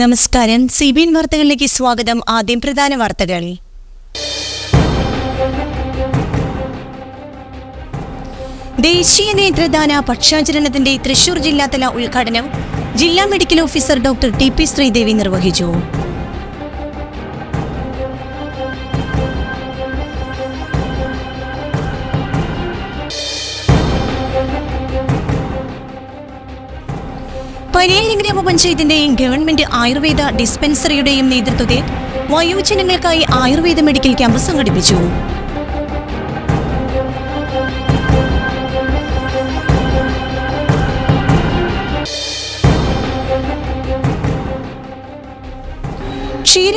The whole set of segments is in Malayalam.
നമസ്കാരം. സി ബി എൻ വാർത്തകളിലേക്ക് സ്വാഗതം. ആദ്യം പ്രധാന വാർത്തകൾ. ദേശീയ നേത്രദാന പക്ഷാചരണത്തിന്റെ തൃശൂർ ജില്ലാതല ഉദ്ഘാടനം ജില്ലാ medical officer doctor T P Sreedevi നിർവഹിച്ചു. പരിയാരം ഗ്രാമപഞ്ചായത്തിന്റെയും ഗവൺമെന്റ് ആയുർവേദ ഡിസ്പെൻസറിയുടെയും നേതൃത്വത്തിൽ വയോജനങ്ങൾക്കായി ആയുർവേദ മെഡിക്കൽ ക്യാമ്പ് സംഘടിപ്പിച്ചു.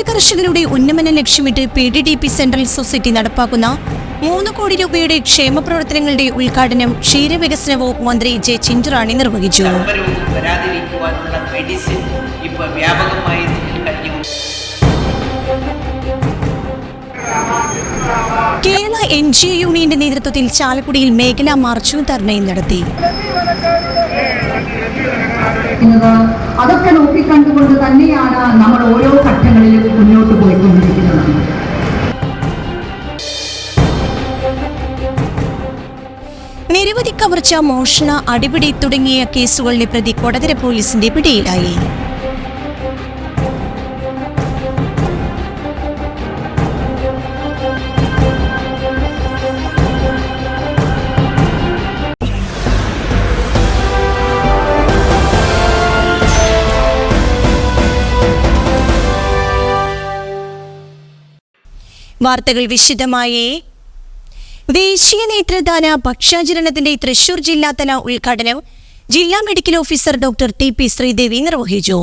ക്ഷീരകർഷകരുടെ ഉന്നമനം ലക്ഷ്യമിട്ട് P D D P central society നടപ്പാക്കുന്ന മൂന്ന് കോടി രൂപയുടെ ക്ഷേമ പ്രവർത്തനങ്ങളുടെ ഉദ്ഘാടനം ക്ഷീരവികസന വകുപ്പ് മന്ത്രി ജെ ചിഞ്ചുറാണി നിർവഹിച്ചു. കേരള എൻ ജി ഒ യൂണിയന്റെ നേതൃത്വത്തിൽ ചാലക്കുടിയിൽ മേഖലാ മാർച്ചും ധർണയും നടത്തി. ഇന്നത് അതൊക്കെ നോക്കിക്കണ്ടുകൊണ്ട് തന്നെയാണ് നമ്മൾ ഓരോ ഘട്ടങ്ങളിലും മുന്നോട്ട് പോയിക്കൊണ്ടിരിക്കുന്നത്. നിരവധി കവർച്ച മോഷണ അടിപിടി തുടങ്ങിയ കേസുകളിലെ പ്രതി കൊടകര പോലീസിന്റെ പിടിയിലായി. വാർത്തകൾ വിശദമായി. ദേശീയ നേത്രദാന ഭക്ഷ്യാചരണത്തിന്റെ തൃശൂർ ജില്ലാതല ഉദ്ഘാടനം ജില്ലാ medical officer doctor T P Sreedevi നിർവഹിച്ചു.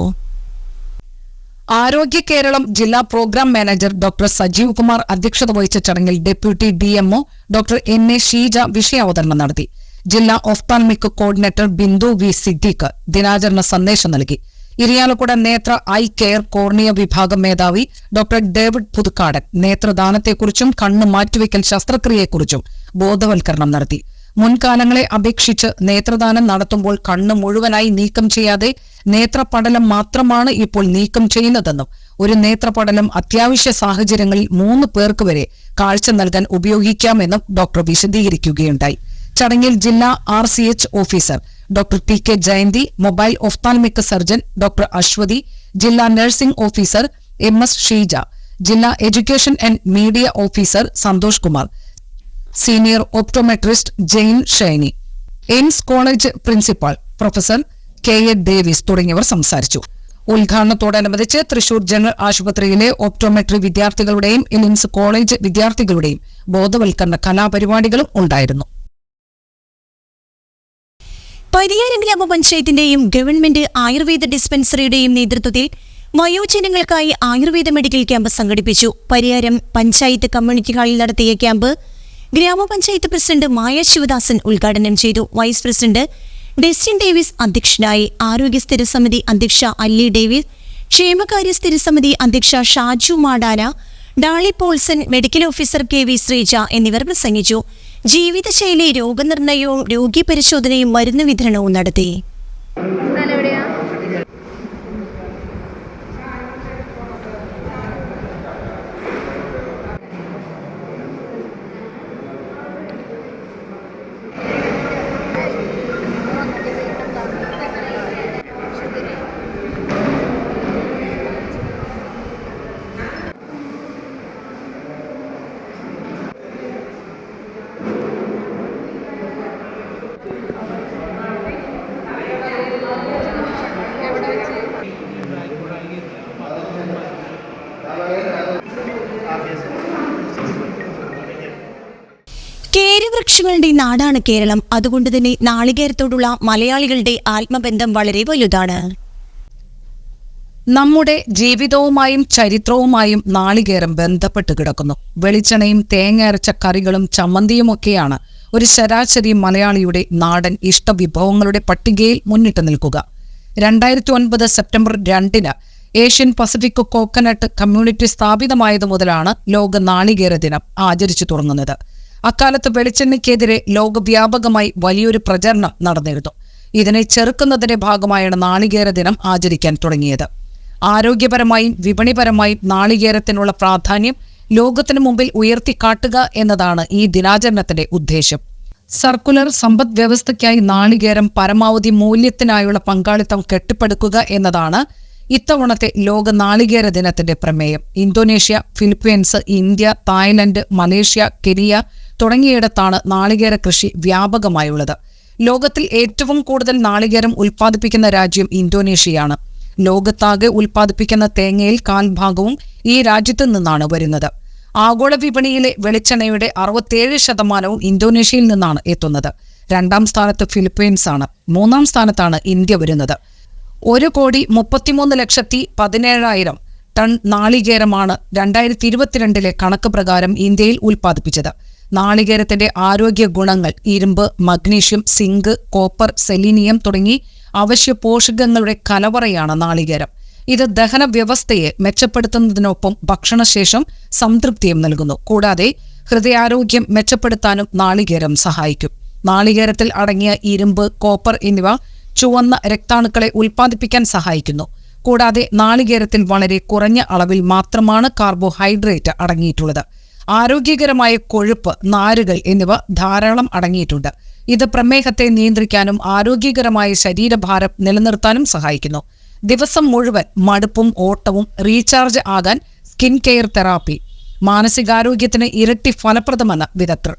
ആരോഗ്യ കേരളം ജില്ലാ program manager doctor Sajeev Kumar അധ്യക്ഷത വഹിച്ച ചടങ്ങിൽ deputy DMO doctor N A Sheeja വിഷയാവതരണം നടത്തി. ജില്ലാ ophthalmic coordinator Bindu V Siddique ദിനാചരണ സന്ദേശം നൽകി. ഇരിയാലക്കുട നേത്ര ഐ കെയർ കോർണിയ വിഭാഗം മേധാവി ഡോക്ടർ ഡേവിഡ് പുതുക്കാടൻ നേത്രദാനത്തെക്കുറിച്ചും കണ്ണ് മാറ്റിവെക്കൽ ശസ്ത്രക്രിയയെക്കുറിച്ചും ബോധവൽക്കരണം നടത്തി. മുൻകാലങ്ങളെ അപേക്ഷിച്ച് നേത്രദാനം നടത്തുമ്പോൾ കണ്ണ് മുഴുവനായി നീക്കം ചെയ്യാതെ നേത്രപടലം മാത്രമാണ് ഇപ്പോൾ നീക്കം ചെയ്യുന്നതെന്നും ഒരു നേത്രപടലം അത്യാവശ്യ സാഹചര്യങ്ങളിൽ മൂന്ന് പേർക്ക് വരെ കാഴ്ച നൽകാൻ ഉപയോഗിക്കാമെന്നും ഡോക്ടർ വിശദീകരിക്കുകയുണ്ടായി. ചടങ്ങിൽ ജില്ലാ R C H officer doctor P K Jayanthi mobile ophthalmic surgeon doctor Aswathy ജില്ലാ nursing officer M S Sheeja ജില്ലാ education and media officer Santhosh Kumar senior optometrist Jain Shiny AIMS college principal professor K A Davis തുടങ്ങിയവർ സംസാരിച്ചു. ഉദ്ഘാടനത്തോടനുബന്ധിച്ച് തൃശൂർ ജനറൽ ആശുപത്രിയിലെ ഓപ്റ്റോമെട്രി വിദ്യാർത്ഥികളുടെയും എയിംസ് കോളേജ് വിദ്യാർത്ഥികളുടെയും ബോധവൽക്കരണ കലാപരിപാടികളും ഉണ്ടായിരുന്നു. പരിയാരം ഗ്രാമപഞ്ചായത്തിന്റെയും ഗവൺമെന്റ് ആയുർവേദ ഡിസ്പെൻസറിയുടെയും നേതൃത്വത്തിൽ വയോജനങ്ങൾക്കായി ആയുർവേദ മെഡിക്കൽ ക്യാമ്പ് സംഘടിപ്പിച്ചു. പരിയാരം പഞ്ചായത്ത് കമ്മ്യൂണിറ്റി ഹാളിൽ നടത്തിയ ക്യാമ്പ് ഗ്രാമപഞ്ചായത്ത് പ്രസിഡന്റ് മായ ശിവദാസൻ ഉദ്ഘാടനം ചെയ്തു. വൈസ് പ്രസിഡന്റ് ഡെസ്റ്റിൻ ഡേവിസ് അധ്യക്ഷനായി. ആരോഗ്യ സ്ഥിരസമിതി അധ്യക്ഷ അല്ലി ഡേവിസ് ക്ഷേമകാര്യ സ്ഥിരസമിതി അധ്യക്ഷ Shaju Madana Dolly Paulson medical officer K V Sreeja എന്നിവർ പ്രസംഗിച്ചു. ജീവിതശൈലി രോഗനിർണയവും രോഗി പരിശോധനയും മരുന്ന് വിതരണവും നടത്തി. കേരവൃക്ഷങ്ങളുടെ നാടാണ് കേരളം. അതുകൊണ്ട് തന്നെ നാളികേരത്തോടുള്ള മലയാളികളുടെ ആത്മബന്ധം വളരെ വലുതാണ്. നമ്മുടെ ജീവിതവുമായും ചരിത്രവുമായും നാളികേരം ബന്ധപ്പെട്ട് കിടക്കുന്നു. വെളിച്ചെണ്ണയും തേങ്ങ അരച്ച കറികളും ചമ്മന്തിയുമൊക്കെയാണ് ഒരു ശരാശരി മലയാളിയുടെ നാടൻ ഇഷ്ടവിഭവങ്ങളുടെ പട്ടികയിൽ മുന്നിട്ട് നിൽക്കുക. രണ്ടായിരത്തി ഒൻപത് സെപ്റ്റംബർ രണ്ടിന് ഏഷ്യൻ പസഫിക് കോക്കനട്ട് കമ്മ്യൂണിറ്റി സ്ഥാപിതമായത് മുതലാണ് ലോക നാളികേര ദിനം ആചരിച്ചു തുടങ്ങുന്നത്. അക്കാലത്ത് വെളിച്ചെണ്ണയ്ക്കെതിരെ ലോകവ്യാപകമായി വലിയൊരു പ്രചരണം നടന്നിരുന്നു ഇതിനെ ചെറുക്കുന്നതിന്റെ ഭാഗമായാണ് നാളികേര ദിനം ആചരിക്കാൻ തുടങ്ങിയത്. ആരോഗ്യപരമായും വിപണിപരമായും നാളികേരത്തിനുള്ള പ്രാധാന്യം ലോകത്തിനു മുമ്പിൽ ഉയർത്തിക്കാട്ടുക എന്നതാണ് ഈ ദിനാചരണത്തിന്റെ ഉദ്ദേശം സർക്കുലർ സമ്പദ് വ്യവസ്ഥയ്ക്കായി നാളികേരം പരമാവധി മൂല്യത്തിനായുള്ള പങ്കാളിത്തം കെട്ടിപ്പടുക്കുക എന്നതാണ് ഇത്തവണത്തെ ലോക നാളികേര ദിനത്തിന്റെ പ്രമേയം. Indonesia Philippines India Thailand Malaysia Kenya തുടങ്ങിയിടത്താണ് നാളികേര കൃഷി വ്യാപകമായുള്ളത്. ലോകത്തിൽ ഏറ്റവും കൂടുതൽ നാളികേരം ഉൽപ്പാദിപ്പിക്കുന്ന രാജ്യം ഇന്തോനേഷ്യയാണ്. ലോകത്താകെ ഉൽപ്പാദിപ്പിക്കുന്ന തേങ്ങയിൽ കാൽഭാഗവും ഈ രാജ്യത്തു നിന്നാണ് വരുന്നത്. ആഗോള വിപണിയിലെ വെളിച്ചെണ്ണയുടെ അറുപത്തിയേഴ് ശതമാനവും ഇന്തോനേഷ്യയിൽ നിന്നാണ് എത്തുന്നത്. രണ്ടാം സ്ഥാനത്ത് ഫിലിപ്പീൻസ് ആണ് മൂന്നാം സ്ഥാനത്താണ് ഇന്ത്യ വരുന്നത്. ഒരു കോടി മുപ്പത്തിമൂന്ന് ലക്ഷത്തി പതിനേഴായിരം ടൺ നാളികേരമാണ് രണ്ടായിരത്തി ഇരുപത്തിരണ്ടിലെ കണക്ക് പ്രകാരം ഇന്ത്യയിൽ ഉൽപ്പാദിപ്പിച്ചത്. നാളികേരത്തിന്റെ ആരോഗ്യ ഗുണങ്ങൾ ഇരുമ്പ് മഗ്നീഷ്യം സിങ്ക് കോപ്പർ സെലീനിയം തുടങ്ങി അവശ്യ പോഷകങ്ങളുടെ കലവറയാണ് നാളികേരം. ഇത് ദഹന വ്യവസ്ഥയെ മെച്ചപ്പെടുത്തുന്നതിനൊപ്പം ഭക്ഷണശേഷം സംതൃപ്തിയും നൽകുന്നു. കൂടാതെ ഹൃദയാരോഗ്യം മെച്ചപ്പെടുത്താനും നാളികേരം സഹായിക്കും. നാളികേരത്തിൽ അടങ്ങിയ ഇരുമ്പ് കോപ്പർ എന്നിവ ചുവന്ന രക്താണുക്കളെ ഉൽപ്പാദിപ്പിക്കാൻ സഹായിക്കുന്നു. കൂടാതെ നാളികേരത്തിൽ വളരെ കുറഞ്ഞ അളവിൽ മാത്രമാണ് കാർബോഹൈഡ്രേറ്റ് അടങ്ങിയിട്ടുള്ളത്. ആരോഗ്യകരമായ കൊഴുപ്പ് നാരുകൾ എന്നിവ ധാരാളം അടങ്ങിയിട്ടുണ്ട്. ഇത് പ്രമേഹത്തെ നിയന്ത്രിക്കാനും ആരോഗ്യകരമായ ശരീരഭാരം നിലനിർത്താനും സഹായിക്കുന്നു. ദിവസം മുഴുവൻ മടുപ്പും ഓട്ടവും റീചാർജ് ആകാൻ സ്കിൻ കെയർ തെറാപ്പി മാനസികാരോഗ്യത്തിന് ഇരട്ടി ഫലപ്രദമെന്ന് വിദഗ്ധർ.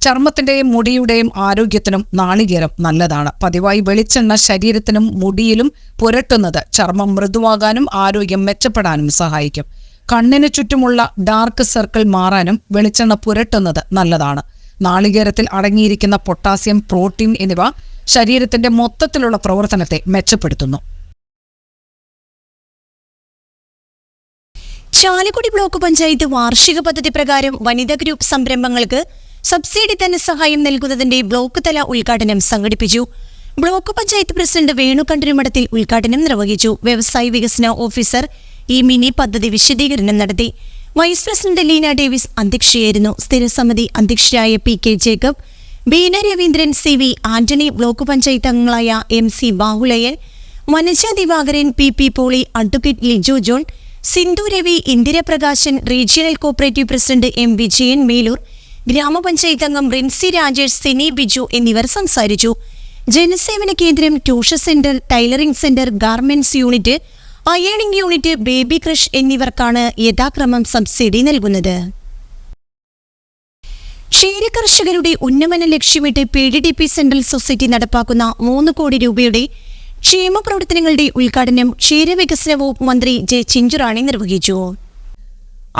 ചർമ്മത്തിന്റെയും മുടിയുടെയും ആരോഗ്യത്തിനും നാളികേരം നല്ലതാണ്. പതിവായി വെളിച്ചെണ്ണ ശരീരത്തിനും മുടിയിലും പുരട്ടുന്നത് ചർമ്മം മൃദുവാകാനും ആരോഗ്യം മെച്ചപ്പെടാനും സഹായിക്കും. കണ്ണിന് ചുറ്റുമുള്ള ഡാർക്ക് സർക്കിൾ മാറാനും വെളിച്ചെണ്ണ പുരട്ടുന്നത് നല്ലതാണ്. നാളികേരത്തിൽ അടങ്ങിയിരിക്കുന്ന പൊട്ടാസ്യം പ്രോട്ടീൻ എന്നിവ ശരീരത്തിന്റെ മൊത്തത്തിലുള്ള പ്രവർത്തനത്തെ മെച്ചപ്പെടുത്തുന്നു. ചാലക്കുടി ബ്ലോക്ക് പഞ്ചായത്ത് വാർഷിക പദ്ധതി പ്രകാരം വനിതാ ഗ്രൂപ്പ് സംരംഭങ്ങൾക്ക് സബ്സിഡി ധനസഹായം നൽകുന്നതിന്റെ ബ്ലോക്ക് തല ഉദ്ഘാടനം സംഘടിപ്പിച്ചു. ബ്ലോക്ക് പഞ്ചായത്ത് പ്രസിഡന്റ് വേണുകണ്ഠനുമഠത്തിൽ ഉദ്ഘാടനം നിർവഹിച്ചു. വ്യവസായ വികസന ഓഫീസർ ഈ മിനി പദ്ധതി വിശദീകരണം നടത്തി. വൈസ് പ്രസിഡന്റ് ലീന ഡേവിസ് അധ്യക്ഷയായിരുന്നു. സ്ഥിരസമിതി അധ്യക്ഷരായ P K Jacob Beena Raveendran C V Antony block panchayat അംഗങ്ങളായ M C Bahulayan Vanaja Divakaran P P Poly advocate Liju John Sindhu Ravi Indiraprakashan regional cooperative president M Vijayan Melur ഗ്രാമപഞ്ചായത്ത് അംഗം റിൻസി രാജേഷ് സിനി ബിജു എന്നിവർ സംസാരിച്ചു. ജനസേവന കേന്ദ്രം tuition centre tailoring centre garments unit ironing unit baby creche എന്നിവർക്കാണ് യഥാക്രമം സബ്സിഡി നൽകുന്നത്. ക്ഷീരകർഷകരുടെ ഉന്നമനം ലക്ഷ്യമിട്ട് P D D P central society നടപ്പാക്കുന്ന മൂന്ന് കോടി രൂപയുടെ ക്ഷേമ പ്രവർത്തനങ്ങളുടെ ഉദ്ഘാടനം ക്ഷീരവികസന വകുപ്പ് മന്ത്രി ജെ ചിഞ്ചുറാണി നിർവഹിച്ചു.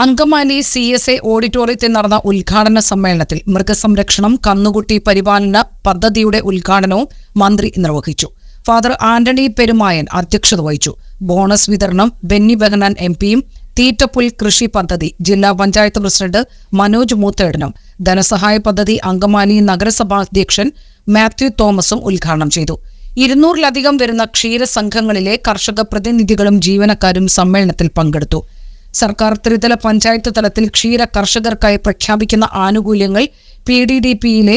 അങ്കമാലി സി എസ് എ ഓഡിറ്റോറിയത്തിൽ നടന്ന ഉദ്ഘാടന സമ്മേളനത്തിൽ മൃഗസംരക്ഷണം കന്നുകുട്ടി പരിപാലന പദ്ധതിയുടെ ഉദ്ഘാടനവും മന്ത്രി നിർവഹിച്ചു. ഫാദർ ആന്റണി പെരുമായൻ അധ്യക്ഷത വഹിച്ചു. ബോണസ് വിതരണം ബെന്നി ബെഹനാൻ എം പിയും തീറ്റപ്പുൽ കൃഷി പദ്ധതി ജില്ലാ പഞ്ചായത്ത് പ്രസിഡന്റ് മനോജ് മൂത്തേടനും ധനസഹായ പദ്ധതി അങ്കമാലി നഗരസഭാ അധ്യക്ഷൻ മാത്യു തോമസും ഉദ്ഘാടനം ചെയ്തു. ഇരുന്നൂറിലധികം വരുന്ന ക്ഷീരസംഘങ്ങളിലെ കർഷക പ്രതിനിധികളും ജീവനക്കാരും സമ്മേളനത്തിൽ പങ്കെടുത്തു. സർക്കാർ ത്രിതല പഞ്ചായത്ത് തലത്തിൽ ക്ഷീര കർഷകർക്കായി പ്രഖ്യാപിക്കുന്ന ആനുകൂല്യങ്ങൾ പി ഡി ഡി പിയിലെ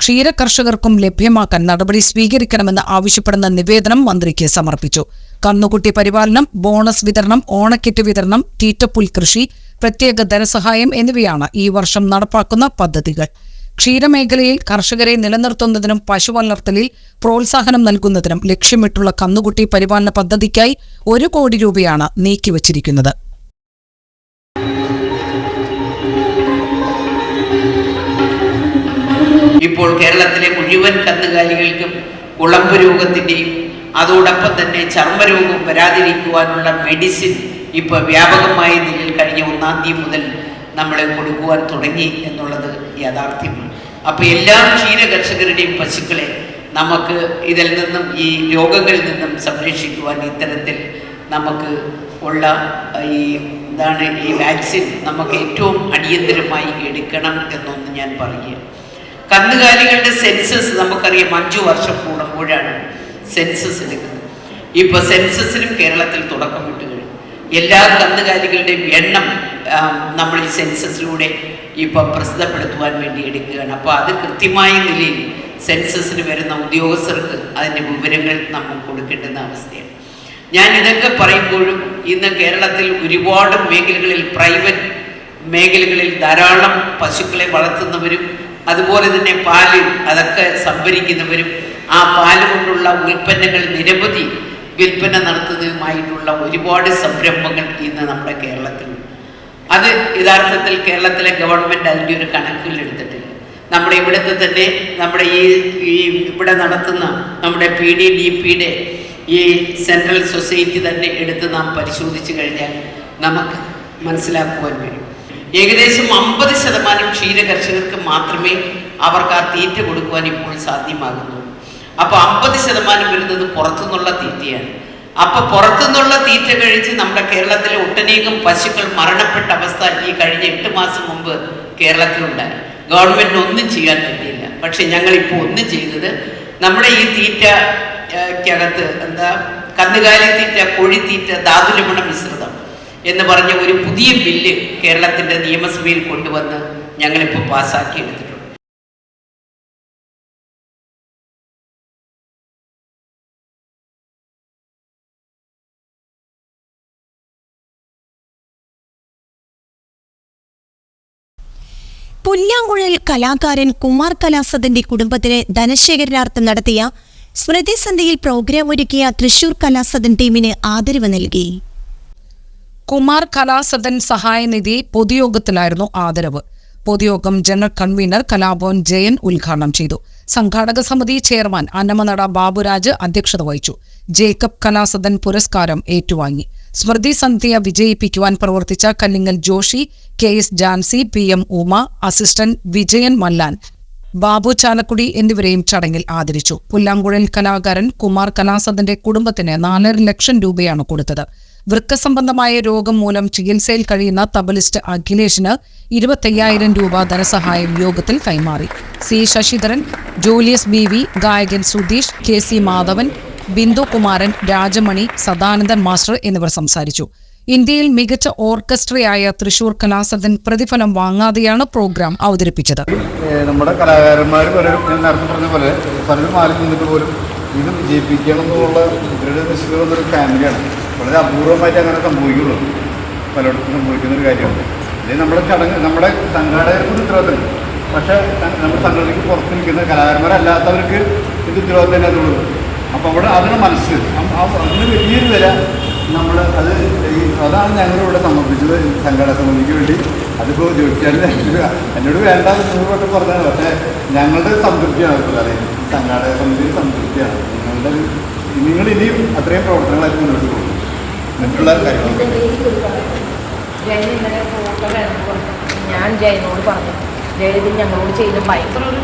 ക്ഷീര കർഷകർക്കും ലഭ്യമാക്കാൻ നടപടി സ്വീകരിക്കണമെന്ന് ആവശ്യപ്പെടുന്ന നിവേദനം മന്ത്രിക്ക് സമർപ്പിച്ചു. കന്നുകുട്ടി പരിപാലനം ബോണസ് വിതരണം ഓണക്കിറ്റ് വിതരണം തീറ്റപ്പുൽ കൃഷി പ്രത്യേക ധനസഹായം എന്നിവയാണ് ഈ വർഷം നടപ്പാക്കുന്ന പദ്ധതികൾ. ക്ഷീരമേഖലയിൽ കർഷകരെ നിലനിർത്തുന്നതിനും പശു വളർത്തലിൽ പ്രോത്സാഹനം നൽകുന്നതിനും ലക്ഷ്യമിട്ടുള്ള കന്നുകുട്ടി പരിപാലന പദ്ധതിക്കായി ഒരു കോടി രൂപയാണ് നീക്കിവച്ചിരിക്കുന്നത്. ഇപ്പോൾ കേരളത്തിലെ മുഴുവൻ കന്നുകാലികൾക്കും കുളമ്പ് രോഗത്തിന്റെയും അതോടൊപ്പം തന്നെ ചർമ്മരോഗം വരാതിരിക്കുവാനുള്ള മെഡിസിൻ ഇപ്പോൾ വ്യാപകമായ നിലയിൽ കഴിഞ്ഞ ഒന്നാം തീയതി മുതൽ നമ്മൾ കൊടുക്കുവാൻ തുടങ്ങി എന്നുള്ളത് യാഥാർത്ഥ്യമാണ്. അപ്പോൾ എല്ലാ ക്ഷീര കർഷകരുടെയും പശുക്കളെ നമുക്ക് ഇതിൽ നിന്നും ഈ രോഗങ്ങളിൽ നിന്നും സംരക്ഷിക്കുവാൻ ഇത്തരത്തിൽ നമുക്ക് ഉള്ള ഈ ഇതാണ് ഈ വാക്സിൻ നമുക്ക് ഏറ്റവും അടിയന്തരമായി എടുക്കണം എന്നൊന്ന് ഞാൻ പറയുക കന്നുകാലികളുടെ സെൻസസ് നമുക്കറിയാം അഞ്ചു വർഷം കൂടുമ്പോഴാണ് സെൻസസ് എടുക്കുന്നത്. ഇപ്പോൾ സെൻസസിനും കേരളത്തിൽ തുടക്കം വിട്ടു കഴിഞ്ഞു. എല്ലാ കന്നുകാലികളുടെയും എണ്ണം നമ്മൾ ഈ സെൻസസിലൂടെ ഇപ്പോൾ പ്രസിദ്ധപ്പെടുത്തുവാൻ വേണ്ടി എടുക്കുകയാണ്. അപ്പോൾ അത് കൃത്യമായ നിലയിൽ സെൻസസിന് വരുന്ന ഉദ്യോഗസ്ഥർക്ക് അതിന്റെ വിവരങ്ങൾ നമ്മൾ കൊടുക്കേണ്ടുന്ന അവസ്ഥയാണ്. ഞാൻ ഇതൊക്കെ പറയുമ്പോഴും ഇന്ന് കേരളത്തിൽ ഒരുപാട് മേഖലകളിൽ പ്രൈവറ്റ് മേഖലകളിൽ ധാരാളം പശുക്കളെ വളർത്തുന്നവരും അതുപോലെ തന്നെ പാൽ അതൊക്കെ സംഭരിക്കുന്നവരും ആ പാൽ കൊണ്ടുള്ള ഉൽപ്പന്നങ്ങൾ നിരവധി വിൽപ്പന നടത്തുന്നതുമായിട്ടുള്ള ഒരുപാട് സംരംഭങ്ങൾ ഇന്ന് നമ്മുടെ കേരളത്തിലുണ്ട് അത് യഥാർത്ഥത്തിൽ കേരളത്തിലെ ഗവൺമെന്റ് അതിന്റെ ഒരു കണക്കിലെടുത്തിട്ടില്ല നമ്മുടെ ഇവിടുത്തെ തന്നെ നമ്മുടെ ഈ ഈ ഇവിടെ നടത്തുന്ന നമ്മുടെ പി ഡി ഡി പിയുടെ ഈ സെൻട്രൽ സൊസൈറ്റി തന്നെ എടുത്ത് നാം പരിശോധിച്ച് കഴിഞ്ഞാൽ നമുക്ക് മനസ്സിലാക്കുവാൻ കഴിയും. ഏകദേശം അമ്പത് ശതമാനം ക്ഷീര കർഷകർക്ക് മാത്രമേ അവർക്ക് ആ തീറ്റ കൊടുക്കുവാൻ ഇപ്പോൾ സാധ്യമാകുന്നുള്ളൂ അപ്പോൾ അമ്പത് ശതമാനം വരുന്നത് പുറത്തുനിന്നുള്ള തീറ്റയാണ്. അപ്പൊ പുറത്തുനിന്നുള്ള തീറ്റ കഴിച്ച് നമ്മുടെ കേരളത്തിലെ ഒട്ടനേകം പശുക്കൾ മരണപ്പെട്ട അവസ്ഥ ഈ കഴിഞ്ഞ എട്ട് മാസം മുമ്പ് കേരളത്തിലുണ്ടായി. ഗവൺമെന്റിന് ഒന്നും ചെയ്യാൻ പറ്റിയില്ല. പക്ഷെ ഞങ്ങൾ ഇപ്പോൾ ഒന്നും ചെയ്തത് നമ്മുടെ ഈ തീറ്റക്കകത്ത് എന്താ കന്നുകാലി തീറ്റ കോഴിത്തീറ്റ ധാതുലമണ മിശ്രിതം. എന്ന് പറഞ്ഞ ഒരു പുതിയ ബില്ല് കേരളത്തിന്റെ നിയമസഭയിൽ കൊണ്ടുവന്ന് ഞങ്ങളിപ്പോൾ പാസ്സാക്കി എടുത്തിട്ടുണ്ട്. പുല്ലാങ്കുഴൽ കലാകാരൻ കുമാർ കലാസദന്റെ കുടുംബത്തിന് ധനശേഖരണാർത്ഥം നടത്തിയ സ്മൃതിസന്ധ്യയിൽ പ്രോഗ്രാം ഒരുക്കിയ തൃശൂർ കലാസദൻ ടീമിന് ആദരവ് നൽകി. കുമാർ കലാസദൻ സഹായനിധി പൊതുയോഗത്തിലായിരുന്നു ആദരവ്. പൊതുയോഗം ജനറൽ കൺവീനർ കലാഭവൻ ജയൻ ഉദ്ഘാടനം ചെയ്തു. സംഘാടക സമിതി ചെയർമാൻ അന്നമനട ബാബുരാജ് അധ്യക്ഷത വഹിച്ചു. ജേക്കബ് കലാസദൻ പുരസ്കാരം ഏറ്റുവാങ്ങി. സ്മൃതി സന്ധ്യ വിജയിപ്പിക്കുവാൻ പ്രവർത്തിച്ച Kallingal Joshi K S Jancy P M Uma assistant Vijayan Mallan Babu Chalakudy എന്നിവരെയും ചടങ്ങിൽ ആദരിച്ചു. പുല്ലാങ്കുഴൽ കലാകാരൻ കുമാർ കലാസദന്റെ കുടുംബത്തിന് നാലര ലക്ഷം രൂപയാണ് കൊടുത്തത്. വൃക്ക സംബന്ധമായ രോഗം മൂലം ചികിത്സയിൽ കഴിയുന്ന തബലിസ്റ്റ് അഖിലേഷിന് ഇരുപത്തയ്യായിരം രൂപ ധനസഹായം യോഗത്തിൽ കൈമാറി. C Sasidharan Julius B V ഗായകൻ Sudheesh K C Madhavan Bindu Kumaran Rajamani Sadanandan master എന്നിവർ സംസാരിച്ചു. ഇന്ത്യയിൽ മികച്ച ഓർക്കസ്ട്രയായ തൃശൂർ കലാസദൻ പ്രതിഫലം വാങ്ങാതെയാണ് പ്രോഗ്രാം അവതരിപ്പിച്ചത്. നമ്മുടെ കലാകാരന്മാർ പലരും ഞാൻ നേരത്തെ പറഞ്ഞ പോലെ പലരും മാറി നിന്നിട്ട് പോലും ഇത് വിജയിപ്പിക്കണം എന്നുള്ള ഇവരുടെ നിശ്ചിത ഫാമിലിയാണ് വളരെ അപൂർവമായിട്ട് അങ്ങനെ സംഭവിക്കുള്ളൂ. പലയിടത്തും സംഭവിക്കുന്ന ഒരു കാര്യമാണ് ഇത് നമ്മുടെ ചടങ്ങ് നമ്മുടെ സംഘാടകർക്ക് ഉത്തരവാദിത്തം. പക്ഷേ നമ്മുടെ സംഘടനയ്ക്ക് പുറത്ത് നിൽക്കുന്ന കലാകാരന്മാരല്ലാത്തവർക്ക് ഇത് ഉത്തരവാദിത്തം തന്നെ അതുള്ളൂ അപ്പോൾ അവിടെ അതിന് മനസ്സ് അതിന് വലിയൊരു വില നമ്മൾ അത് ഈ അതാണ് ഞങ്ങളിവിടെ സമർപ്പിച്ചത് സംഘടന സമിതിക്ക് വേണ്ടി. അതിപ്പോൾ ജോലിച്ചാൽ എന്നോട് വേണ്ട നൂറ് വട്ടം പറഞ്ഞാണ് പക്ഷേ ഞങ്ങളുടെ സംതൃപ്തിയാണ് അറിയുന്നത് സംഘാടക സമിതിയുടെ സംതൃപ്തിയാണ്. നിങ്ങളുടെ നിങ്ങൾ ഇനിയും അത്രയും പ്രവർത്തനങ്ങളായിട്ട് മുന്നോട്ട് പോകും. മറ്റുള്ള കാര്യങ്ങൾ ജയൻ ഇന്നലെ ഫോട്ടോ വേണമെന്ന് പറഞ്ഞു. ഞാൻ ജയനോട് പറഞ്ഞു. ജയൻ ഇത് ഞങ്ങളോട് ചെയ്ത് ഭയങ്കര ഒരു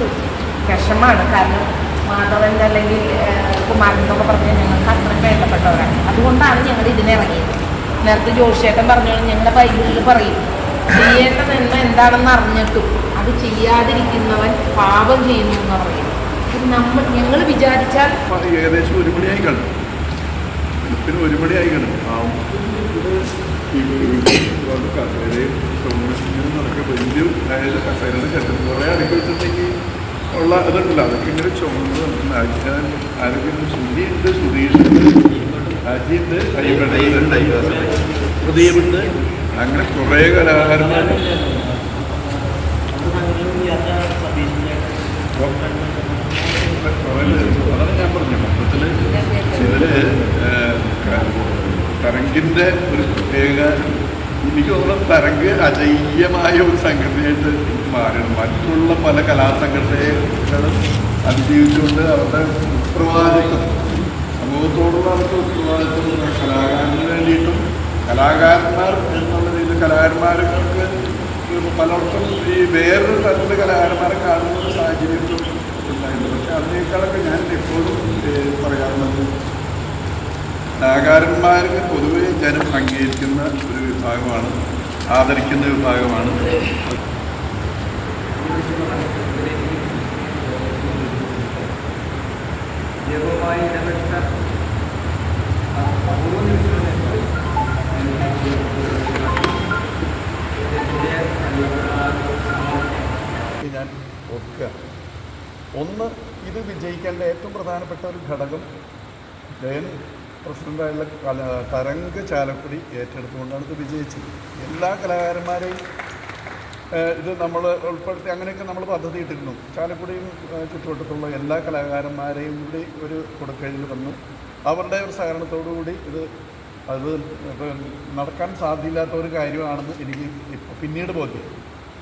വിഷമാണ്. കാരണം മാധവൻ അല്ലെങ്കിൽ കുമാരൻ എന്നൊക്കെ പറഞ്ഞാൽ ഞങ്ങൾക്ക് അത്ര വേണ്ടപ്പെട്ടവരാണ് അതുകൊണ്ടാണ് ഞങ്ങൾ ഇതിനിറങ്ങിയത് നേരത്തെ ജോഷിയേട്ടൻ പറഞ്ഞോളൂ ഞങ്ങളുടെ ബൈബിളിൽ പറയും ചെയ്യേണ്ട നന്മ എന്താണെന്ന് അറിഞ്ഞിട്ടും അത് ചെയ്യാതിരിക്കുന്നവൻ പാപം ചെയ്യുന്നു എന്ന് പറയും. നമ്മൾ ഞങ്ങൾ വിചാരിച്ചാൽ ഏകദേശം ഒരു മണിയായി കാണും പിന്നെ ഒരു മണിയായി കാണും. ആ കസേരയും നടക്കുക വലിയ അതായത് കസേരയുടെ ശബ്ദം കുറേ അടുക്കി വെച്ചിട്ടുണ്ടെങ്കിൽ ഉള്ള അതുണ്ടല്ലോ അതൊക്കെ ഇങ്ങനെ ചുമന്ന് ഞാൻ ആരോഗ്യം സുധിയുണ്ട് സുധീഷുണ്ട് അജിയുണ്ട് അയ്യപ്പുണ്ട് പ്രദീപുണ്ട് അങ്ങനെ കുറേ കലാകാരന്മാർ. അതാണ് ഞാൻ പറഞ്ഞത് മൊത്തത്തിൽ ഇതിൽ തരംഗിന്റെ ഒരു പ്രത്യേക എനിക്ക് തോന്നുന്നു തരംഗ് അജയ്യമായ ഒരു സംഘടനയായിട്ട് മാറണം മറ്റുള്ള പല കലാസംഘടനകളും അതിജീവിച്ചുകൊണ്ട് അവരുടെ ഉത്തരവാദിത്വം സമൂഹത്തോടുള്ള അവരുടെ ഉത്തരവാദിത്വം കലാകാരന് വേണ്ടിയിട്ടും കലാകാരന്മാർ എന്നുള്ള രീതിയിൽ കലാകാരന്മാർക്ക് പലർക്കും ഈ വേറൊരു തരത്തിലെ കലാകാരന്മാരെ കാണുന്ന ഒരു സാഹചര്യത്തിൽ ഉണ്ടായിരുന്നു പക്ഷെ അതിനേക്കാളൊക്കെ ഞാൻ എപ്പോഴും പറയാറുള്ളത് കലാകാരന്മാർക്ക് പൊതുവെ ജനം അംഗീകരിക്കുന്ന ഒരു വിഭാഗമാണ് ആദരിക്കുന്ന വിഭാഗമാണ്. ഞാൻ ഒക്കെ ഒന്ന് ഇത് വിജയിക്കേണ്ട ഏറ്റവും പ്രധാനപ്പെട്ട ഒരു ഘടകം ജയൻ പ്രസിഡന്റായുള്ള തരംഗ് ചാലക്കുടി ഏറ്റെടുത്തുകൊണ്ടാണ് ഇത് വിജയിച്ചത്. എല്ലാ കലാകാരന്മാരെയും ഇത് നമ്മൾ ഉൾപ്പെടുത്തി അങ്ങനെയൊക്കെ നമ്മൾ പദ്ധതി ഇട്ടിരുന്നു. ചാലക്കുടിയും ചുറ്റുവട്ടത്തുള്ള എല്ലാ കലാകാരന്മാരെയും കൂടി ഒരു കൊടുക്കഴിൽ വന്ന്. അവരുടെ ഒരു സഹകരണത്തോടു കൂടി ഇത് അത് നടക്കാൻ സാധ്യമില്ലാത്ത ഒരു കാര്യമാണെന്ന് എനിക്ക് ഇപ്പോൾ പിന്നീട് ബോധ്യം.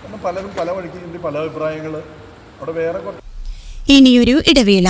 കാരണം പലരും പല വഴിക്ക് പല അഭിപ്രായങ്ങൾ അവിടെ വേറെ ഇനിയൊരു ഇടവേള.